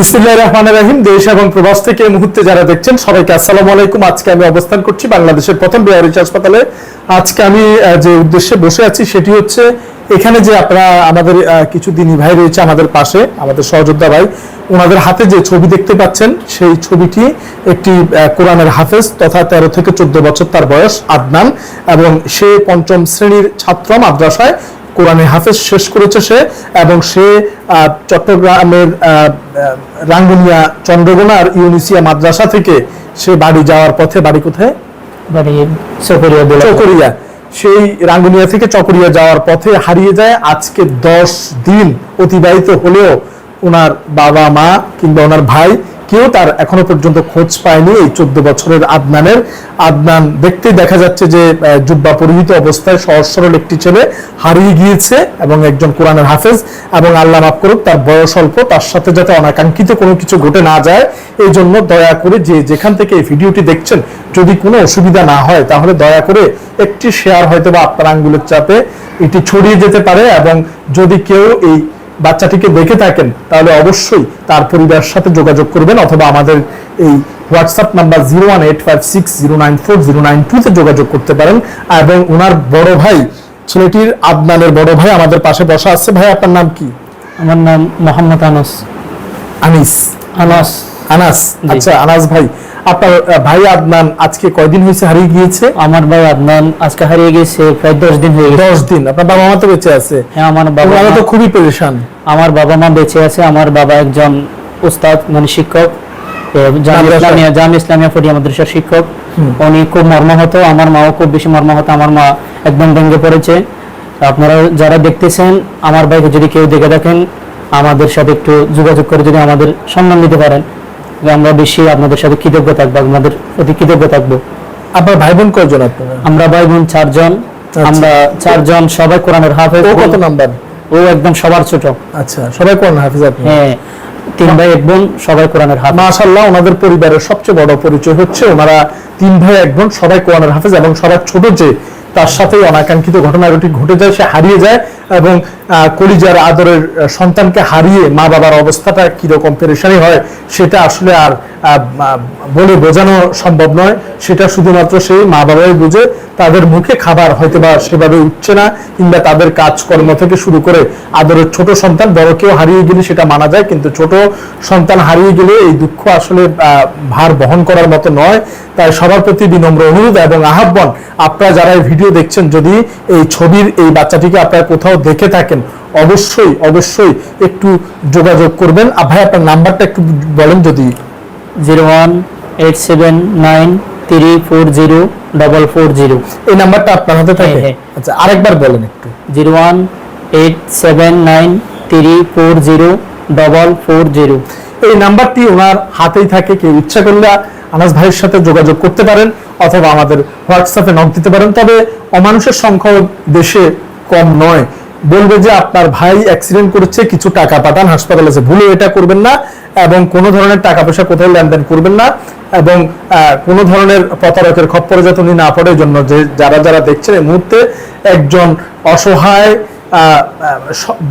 বিসমিল্লাহ রহমান রাহিম, দেশ এবং প্রবাস থেকে মুহূর্তে যারা দেখছেন সবাইকে আসসালামু আলাইকুম। আজকে আমি অবস্থান করছি বাংলাদেশের প্রথম বিহারিচ হাসপাতালে। আজকে আমি যে উদ্দেশ্যে বসে আছি সেটি হচ্ছে এখানে যে আপনারা, আমাদের কিছু দিনী ভাই রয়েছে আমাদের পাশে, আমাদের সহযোদ্ধা ভাই, ওনাদের হাতে যে ছবি দেখতে পাচ্ছেন, সেই ছবিটি একটি কোরআনের হাফেজ তথা তেরো থেকে চোদ্দ বছর তার বয়স আদনান এবং সে পঞ্চম শ্রেণির ছাত্র মাদ্রাসায় কোরআনে হাফেজ শেষ করেছে সে এবং সে চট্টগ্রামের রাঙ্গুনিয়া চন্দ্রগোনার ইউনিসিয়া মাদ্রাসা থেকে সে বাড়ি যাওয়ার পথে বাড়ি কোথায়? বাড়ি চকরিয়া চকরিয়া। সেই রাঙ্গুনিয়া থেকে চকরিয়া যাওয়ার পথে হারিয়ে যায়। আজকে দশ দিন অতিবাহিত হলেও ওনার বাবা মা কিংবা ওনার ভাই কেউ তার এখনও পর্যন্ত খোঁজ পায়নি এই চোদ্দ বছরের আদনানের। আদনান দেখতে দেখা যাচ্ছে যে জুব্বা পরিহিত অবস্থায় সহজ সরল একটি ছেলে হারিয়ে গিয়েছে এবং একজন কোরআনের হাফেজ এবং আল্লাহ মাফ করুক, তার বয়স অল্প, তার সাথে যাতে অনাকাঙ্ক্ষিত কোনো কিছু ঘটে না যায়, এই জন্য দয়া করে যে যেখান থেকে এই ভিডিওটি দেখছেন, যদি কোনো অসুবিধা না হয়, তাহলে দয়া করে একটি শেয়ার হয়তো বা আপনার আঙ্গুলের চাপে এটি ছড়িয়ে যেতে পারে এবং যদি কেউ এই বাচ্চাটিকে দেখে থাকেন তাহলে অবশ্যই তার পরিবারের সাথে যোগাযোগ করবেন অথবা আমাদের এই WhatsApp number zero one eight five six zero nine four zero nine টুতে যোগাযোগ করতে পারেন। এবং ওনার বড় ভাই ছেলেটির আদনানের বড় ভাই আমাদের পাশে বসা আছে। ভাই আপনার নাম কি? আমার নাম মোহাম্মদ আনাস। আনিস। আনাস। আনাস আচ্ছা আনাস ভাই আপনার ভাই আদনান আজকে কয়দিন হয়েছে হারিয়ে গিয়েছে? আমার ভাই আদনান আজকে হারিয়ে গেছে প্রায় দশ দিন হয়ে গেছে। দশ দিন আপনার বাবা মা তো বেঁচে আছে। হ্যাঁ আমার বাবা ওনারা তো খুবই পরেশান। আমার বাবা মা বেঁচে আছে আমার বাবা একজন উস্তাদ মানে শিক্ষক ইসলামিয়া জামি ইসলামিয়া ফটিয়া মাদ্রাসার শিক্ষক। উনি খুব মর্মাহত আমার মাও খুব বেশি মর্মাহত আমার মা একদম ভেঙে পড়েছে। আপনারা যারা দেখতেছেন আমার ভাইকে যদি কেউ দেখে দেখেন আমাদের সাথে একটু যোগাযোগ করে যদি আমাদের সম্মান দিতে পারেন। আমরা বেশি আপনাদের সাথে কৃতজ্ঞ থাকব আপনাদের প্রতি কৃতজ্ঞ থাকব। আপনার ভাই বোন কয়জন আপনারা? আমরা ভাই বোন চারজন আমরা চারজন সবাই কোরআনের হাফেজ। ও কত নাম্বার? ও একদম সবার ছোট। আচ্ছা সবাই কোন হাফিজ আপনি? হ্যাঁ তিন ভাই এক বোন সবাই কোরআনের হাফেজ। মাশাল্লাহ ওনাদের পরিবারের সবচেয়ে বড় পরিচয় হচ্ছে ওনারা তিন ভাই এক বোন সবাই কোরআনের হাফেজ এবং সবার ছোট যে তার সাথে অনাকাঙ্ক্ষিত ঘটনাটি ঘটে যায় সে হারিয়ে যায় এবং কলিজার আদরের সন্তানকে হারিয়ে মা বাবার অবস্থাটা কীরকম পেরেশানি হয় সেটা আসলে আর বলে বোঝানো সম্ভব নয়। সেটা শুধুমাত্র সেই মা বাবাই বুঝে, তাদের মুখে খাবার হয়তো বা সেভাবে উঠছে না কিংবা তাদের কাজকর্ম থেকে শুরু করে আদরের ছোট সন্তান, বড় কেউ হারিয়ে গেলে সেটা মানা যায়, কিন্তু ছোট সন্তান হারিয়ে গেলে এই দুঃখ আসলে ভার বহন করার মতো নয়। তাই সবার প্রতি বিনম্র অনুরোধ এবং আহ্বান, আপনারা যারা এই ভিডিও দেখছেন, যদি এই ছবির এই বাচ্চাটিকে আপনারা কোথাও দেখে থাকেন অবশ্যই অবশ্যই একটু যোগাযোগ করবেন। আর ভাই আপনার নাম্বারটা একটু বলেন যদি। Zero one eight seven nine three four zero double four zero. এই নাম্বারটা আপনার হাতে থাকে? হ্যাঁ, হ্যাঁ। আচ্ছা আরেকবার বলেন একটু। Zero one eight seven nine three four zero double four zero. এই নাম্বারটি ওনার হাতেই থাকে কেউ ইচ্ছা করলে আনাস ভাইয়ের সাথে যোগাযোগ করতে পারেন অথবা আমাদের হোয়াটসঅ্যাপে নক দিতে পারেন। তবে অমানুষের সংখ্যা দেশে কম নয়। বলবে যে আপনার ভাই অ্যাক্সিডেন্ট করেছে, কিছু টাকা পাঠান, হাসপাতালে আছে ভুলে এটা করবেন না এবং কোনো ধরনের টাকা পয়সা কোথাও লেনদেন করবেন না এবং কোনো ধরনের প্রতারকের খপ্পরে যাতে উনি না পড়ে জন্য যে যারা যারা দেখছেন এই মুহূর্তে একজন অসহায়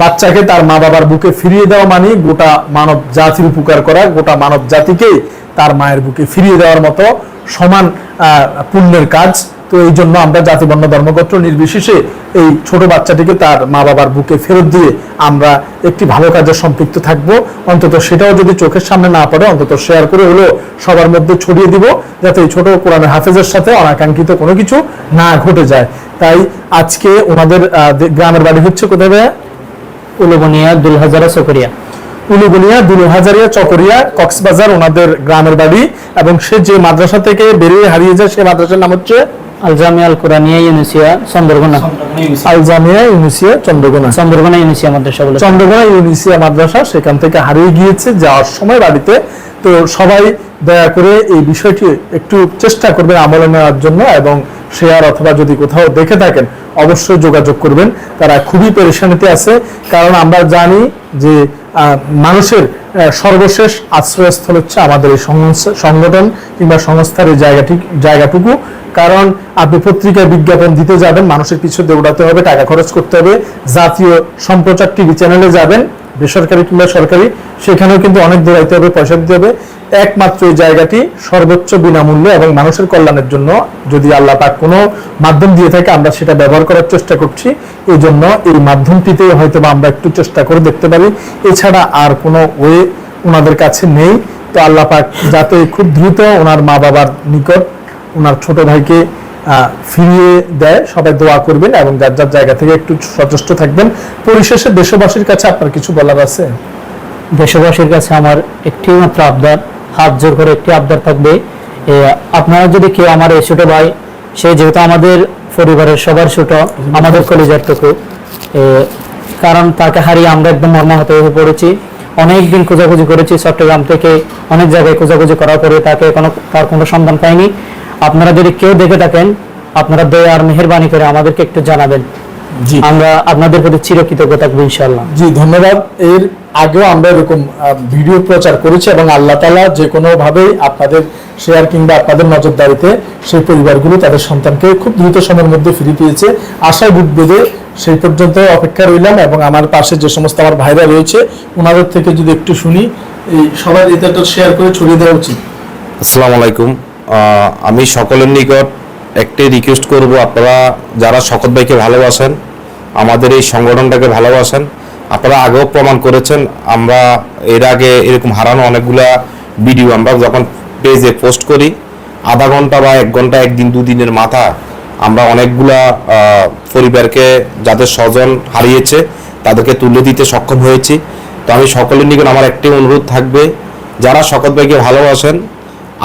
বাচ্চাকে তার মা বাবার বুকে ফিরিয়ে দেওয়া মানে গোটা মানব জাতির উপকার করা, গোটা মানব জাতিকে তার মায়ের বুকে ফিরিয়ে দেওয়ার মতো সমান পুণ্যের কাজ। তো এই জন্য আমরা জাতি বর্ণ ধর্মগোত্র নির্বিশেষে এই ছোট বাচ্চাটিকে তার মা বাবার বুকে ফেরত দিয়ে আমরা একটি ভালো কাজে সম্পৃক্ত থাকব। অন্তত সেটাও যদি চোখের সামনে না পড়ে অন্তত শেয়ার করে হলেও সবার মধ্যে ছড়িয়ে দিব যাতে এই ছোট কোরআনের হাফেজের সাথে অনাকাঙ্ক্ষিত কোনো কিছু না ঘটে যায়। তাই আজকে ওনাদের গ্রামের বাড়ি হচ্ছে কোথায় ভাইয়া? উলুবনিয়া দুলহাজারা চকরিয়া। উলুগুনিয়া দুলুহাজারিয়া চকরিয়া কক্সবাজার ওনাদের গ্রামের বাড়ি এবং সে যে মাদ্রাসা থেকে বেরিয়ে হারিয়ে যায় সে মাদ্রাসার নাম হচ্ছে আল জামিয়া আল কোরআনিয়া ইউনিসিয়া চন্দ্রগোনা। আলজামিয়া ইউনিসিয়া চন্দ্রগোনা। ইউনিসিয়া মাদ্রাসা বলে। চন্দ্রগোনা ইউনিসিয়া মাদ্রাসা সেখান থেকে হারিয়ে গিয়েছে যাওয়ার সময় বাড়িতে। তো সবাই দয়া করে এই বিষয়টি একটু চেষ্টা করবেন আমলে নেওয়ার জন্য এবং শেয়ার অথবা যদি কোথাও দেখে থাকেন অবশ্যই যোগাযোগ করবেন। তারা খুবই পেরেশানিতে আছে কারণ আমরা জানি যে মানুষের সর্বশেষ আশ্রয়স্থল হচ্ছে আমাদের এই সংগঠন কিংবা সংস্থার এই জায়গাটি জায়গাটুকু। কারণ আপনি পত্রিকায় বিজ্ঞাপন দিতে যাবেন, মানুষের পিছু দৌড়াতে হবে, টাকা খরচ করতে হবে, জাতীয় সম্প্রচার টিভি চ্যানেলে যাবেন, বেসরকারি কিংবা সরকারি, সেখানেও কিন্তু অনেক দৌড়াইতে হবে, পয়সা দিতে হবে। একমাত্র এই জায়গাটি সর্বোচ্চ বিনামূল্যে এবং মানুষের কল্যাণের জন্য যদি আল্লাহ পাক কোনো মাধ্যম দিয়ে থাকে, আমরা সেটা ব্যবহার করার চেষ্টা করছি। এই জন্য এই মাধ্যমটিতে হয়তো আমরা একটু চেষ্টা করে দেখতে পারি। এছাড়া আর কোনো ওয়ে ওনাদের কাছে নেই। তো আল্লাহ পাক যাতে খুব দ্রুত ওনার মা বাবার নিকট ওনার ছোট ভাইকে ফিরিয়ে দেয়, সবাই দোয়া করবেন এবং যার যার জায়গা থেকে একটু সচেষ্ট থাকবেন। পরিশেষে দেশবাসীর কাছে আপনার কিছু বলার আছে? দেশবাসীর কাছে আমার একটি মাত্র আবদার হাত জোর করে একটি আবদার থাকবে। আপনারা যদি কেউ আমার এই ছোট ভাই সে যেহেতু আমাদের পরিবারের সবার ছোট আমাদের কলিজার টুকু এ, কারণ তাকে হারিয়ে আমরা একদম মর্মাহত হয়ে পড়েছি। অনেক দিন খোঁজাখুঁজি করেছি চট্টগ্রাম থেকে অনেক জায়গায় খোঁজাখুঁজি করার পরে তাকে কোনো তার কোনো সন্ধান পাইনি। আপনারা যদি কেউ দেখে থাকেন আপনারা দয়া আর মেহরবানি করে আমাদেরকে একটু জানাবেন। জি। আমরা আপনাদের প্রতি চিরকৃতজ্ঞ থাকব ইনশাল্লাহ জি ধন্যবাদ। এর আগেও আমরা এরকম ভিডিও প্রচার করেছি এবং আল্লাহ তালা যে কোনো ভাবেই আপনাদের শেয়ার কিংবা আপনাদের নজরদারিতে সেই পরিবারগুলো তাদের সন্তানকে খুব দ্রুত সময়ের মধ্যে ফিরে পেয়েছে আশায় বুক বেঁধে সেই পর্যন্ত অপেক্ষা রইলাম এবং আমার পাশে যে সমস্ত আমার ভাইরা রয়েছে ওনাদের থেকে যদি একটু শুনি, এই সবাই এটা শেয়ার করে ছড়িয়ে দেওয়া উচিত। আসসালামু আলাইকুম। আমি সকলের নিকট একটি রিকোয়েস্ট করব, আপনারা যারা শকত ভাইকে ভালোবাসেন, আমাদের এই সংগঠনটাকে ভালোবাসেন আপনারা আগেও প্রমাণ করেছেন, আমরা এর আগে এরকম হারানো অনেকগুলা ভিডিও আমরা যখন পেজে পোস্ট করি, আধা ঘণ্টা বা এক ঘণ্টা, একদিন, দুদিনের মাথা আমরা অনেকগুলা পরিবারকে যাদের স্বজন হারিয়েছে, তাদেরকে তুলে দিতে সক্ষম হয়েছি। তো আমি সকলের নিকট আমার একটি অনুরোধ থাকবে, যারা শকত ভাইকে ভালোবাসেন,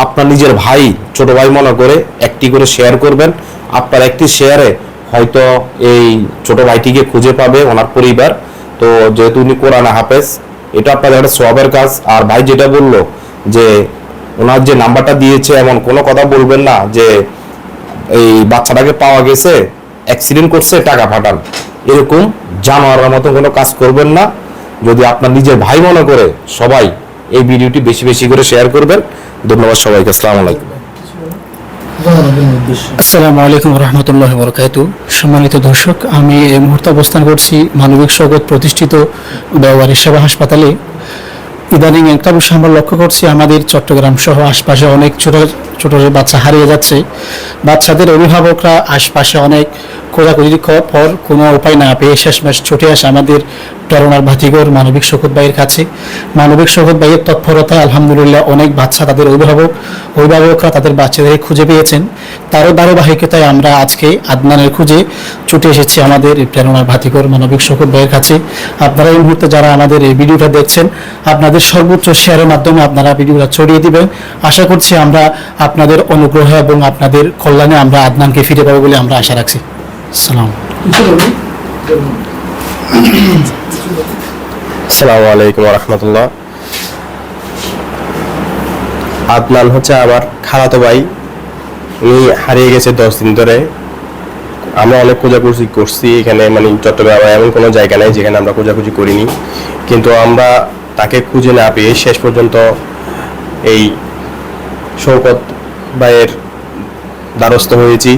আপনার নিজের ভাই, ছোট ভাই মনে করে একটি করে শেয়ার করবেন। আপনার একটি শেয়ারে হয়তো এই ছোট ভাইটিকে খুঁজে পাবে ওনার পরিবার। তো যেহেতু উনি কোরআন হাফেজ, এটা আপনাদের একটা সবের কাজ। আর ভাই যেটা বলল যে ওনার যে নাম্বারটা দিয়েছে, এমন কোনো কথা বলবেন না যে এই বাচ্চাটাকে পাওয়া গেছে অ্যাক্সিডেন্ট করছে, টাকা ফাটান। এরকম জানোয়ারের মতো কোনো কাজ করবেন না। যদি আপনার নিজের ভাই মনে করে, সবাই এই ভিডিওটি বেশি বেশি করে শেয়ার করবেন। ধন্যবাদ সবাইকে, আসসালামু আলাইকুম। আসসালামু আলাইকুম রহমতুল্লাহ বরকাত সম্মানিত দর্শক, আমি এই মুহূর্তে অবস্থান করছি মানবিক স্বাগত প্রতিষ্ঠিত ব্যবহারী সেবা হাসপাতালে। ইদানিং একটা বিষয় আমরা লক্ষ্য করছি, আমাদের চট্টগ্রাম সহ আশপাশে অনেক ছোট ছোট বাচ্চা হারিয়ে যাচ্ছে। বাচ্চাদের অভিভাবকরা আশপাশে অনেক খোঁজাখুঁজি ক- পর কোনো উপায় না পেয়ে শেষমেশ ছুটে আসে আমাদের প্রেরণার ভাতিগর মানবিক শকত ভাইয়ের কাছে। মানবিক শকত ভাইয়ের তৎপরতা, আলহামদুলিল্লাহ, অনেক বাচ্চা তাদের অভিভাবক, অভিভাবকরা তাদের বাচ্চাদের খুঁজে পেয়েছেন। তারও ধারাবাহিকতায় আমরা আজকে আদনানের খুঁজে ছুটে এসেছি আমাদের প্রেরণার ভাতিগর মানবিক শকত ভাইয়ের কাছে। আপনারা এই মুহূর্তে যারা আমাদের এই ভিডিওটা দেখছেন, আপনাদের সর্বোচ্চ শেয়ারের মাধ্যমে আপনারা ভিডিওটা ছড়িয়ে দিবেন। আশা করছি আমরা আপনাদের অনুগ্রহ এবং আপনাদের কল্যাণে আমরা আদনানকে ফিরে পাবো বলে আমরা আশা রাখছি। সালাম। আসসালামু আলাইকুম রহমতুল্লাহ আদনান হচ্ছে আমার খালাতো ভাই। উনি হারিয়ে গেছে দশ দিন ধরে। আমরা অনেক খোঁজাখুঁজি করছি এখানে মানে চট্টগ্রামে এমন কোনো জায়গা নেই যেখানে আমরা খোঁজাখুঁজি করিনি। কিন্তু আমরা তাকে খুঁজে না পেয়ে শেষ পর্যন্ত এই শৌকত ভাইয়ের দ্বারস্থ হয়েছি।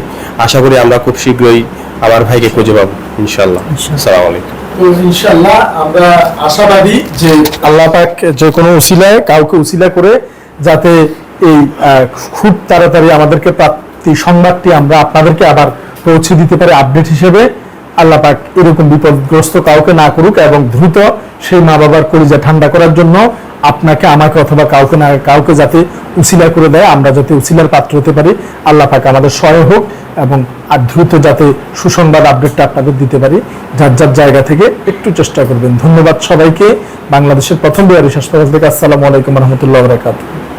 আশা করি আমরা খুব শীঘ্রই আমার ভাইকে খুঁজে পাবো ইনশাল্লাহ আসসালামু আলাইকুম। তো ইনশাআল্লাহ আমরা আশাবাদী যে আল্লাহ পাক যে কোনো উসিলায় কাউকে উসিলা করে যাতে এই খুব তাড়াতাড়ি আমাদেরকে প্রাপ্তি সংবাদটি আমরা আপনাদেরকে আবার পৌঁছে দিতে পারি আপডেট হিসেবে। আল্লাহ পাক এরকম বিপদগ্রস্ত কাউকে না করুক এবং দ্রুত সেই মা বাবার কলিজা ঠান্ডা করার জন্য আপনাকে, আমাকে অথবা কাউকে না, কাউকে যাতে উচিলা করে দেয়, আমরা যাতে উচিলার পাত্র হতে পারি, আল্লাহ পাকে আমাদের সহায় হোক এবং আর দ্রুত যাতে সুসংবাদ আপডেটটা আপনাদের দিতে পারি, যার যার জায়গা থেকে একটু চেষ্টা করবেন। ধন্যবাদ সবাইকে। বাংলাদেশের প্রথম বিহারি হাসপাতাল থেকে আসসালামু আলাইকুম রহমতুল্লাহ বরাকাতুহ।